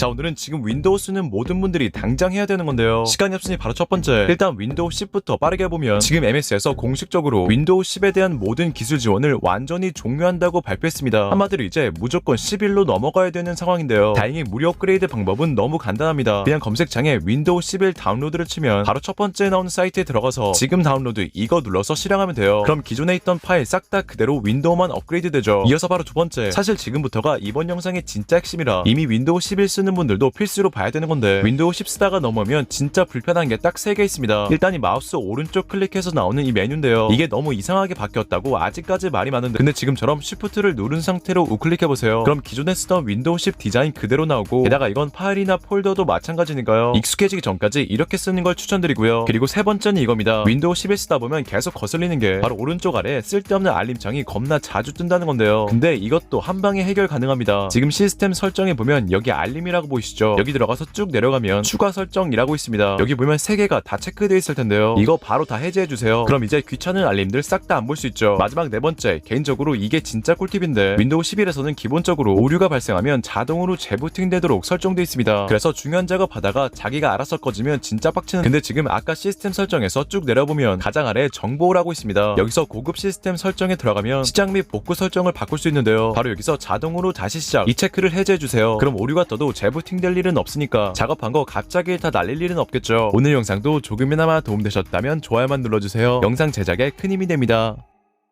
자 오늘은 지금 윈도우 쓰는 모든 분들이 당장 해야 되는 건데요. 시간이 없으니 바로 첫 번째. 일단 윈도우 10부터 빠르게 보면 지금 MS에서 공식적으로 윈도우 10에 대한 모든 기술 지원을 완전히 종료한다고 발표했습니다. 한마디로 이제 무조건 11로 넘어가야 되는 상황인데요. 다행히 무료 업그레이드 방법은 너무 간단합니다. 그냥 검색창에 윈도우 11 다운로드를 치면 바로 첫 번째 나오는 사이트에 들어가서 지금 다운로드 이거 눌러서 실행하면 돼요. 그럼 기존에 있던 파일 싹 다 그대로 윈도우만 업그레이드 되죠. 이어서 바로 두 번째. 사실 지금부터가 이번 영상의 진짜 핵심이라 이미 윈도우 11 쓰는 분들도 필수로 봐야 되는 건데 윈도우 10 쓰다가 넘으면 진짜 불편한 게딱세개 있습니다. 일단 이 마우스 오른쪽 클릭해서 나오는 이 메뉴인데요. 이게 너무 이상하게 바뀌었다고 아직까지 말이 많은데 근데 지금처럼 쉬프트를 누른 상태로 우클릭해보세요. 그럼 기존에 쓰던 윈도우 10 디자인 그대로 나오고 게다가 이건 파일이나 폴더도 마찬가지니까요. 익숙해지기 전까지 이렇게 쓰는 걸 추천드리고요. 그리고 세 번째는 이겁니다. 윈도우 10을 쓰다 보면 계속 거슬리는 게 바로 오른쪽 아래 쓸데없는 알림창이 겁나 자주 뜬다는 건데요. 근데 이것도 한 방에 해결 가능합니다. 지금 시스템 설정에 보면 여기 알림이라고 보이시죠? 여기 들어가서 쭉 내려가면 추가 설정이라고 있습니다. 여기 보면 세 개가 다 체크되어 있을 텐데요. 이거 바로 다 해제해 주세요. 그럼 이제 귀찮은 알림들 싹 다 안 볼 수 있죠. 마지막 네 번째 개인적으로 이게 진짜 꿀팁인데 윈도우 11에서는 기본적으로 오류가 발생하면 자동으로 재부팅 되도록 설정돼 있습니다. 그래서 중요한 작업하다가 자기가 알아서 꺼지면 진짜 빡치는 근데 지금 아까 시스템 설정에서 쭉 내려보면 가장 아래 정보라고 있습니다. 여기서 고급 시스템 설정에 들어가면 시작 및 복구 설정을 바꿀 수 있는데요. 바로 여기서 자동으로 다시 시작 이 체크를 해제해 주세요. 그럼 오류가 떠도 재 부팅될 일은 없으니까 작업한 거 갑자기 다 날릴 일은 없겠죠. 오늘 영상도 조금이나마 도움되셨다면 좋아요만 눌러주세요. 영상 제작에 큰 힘이 됩니다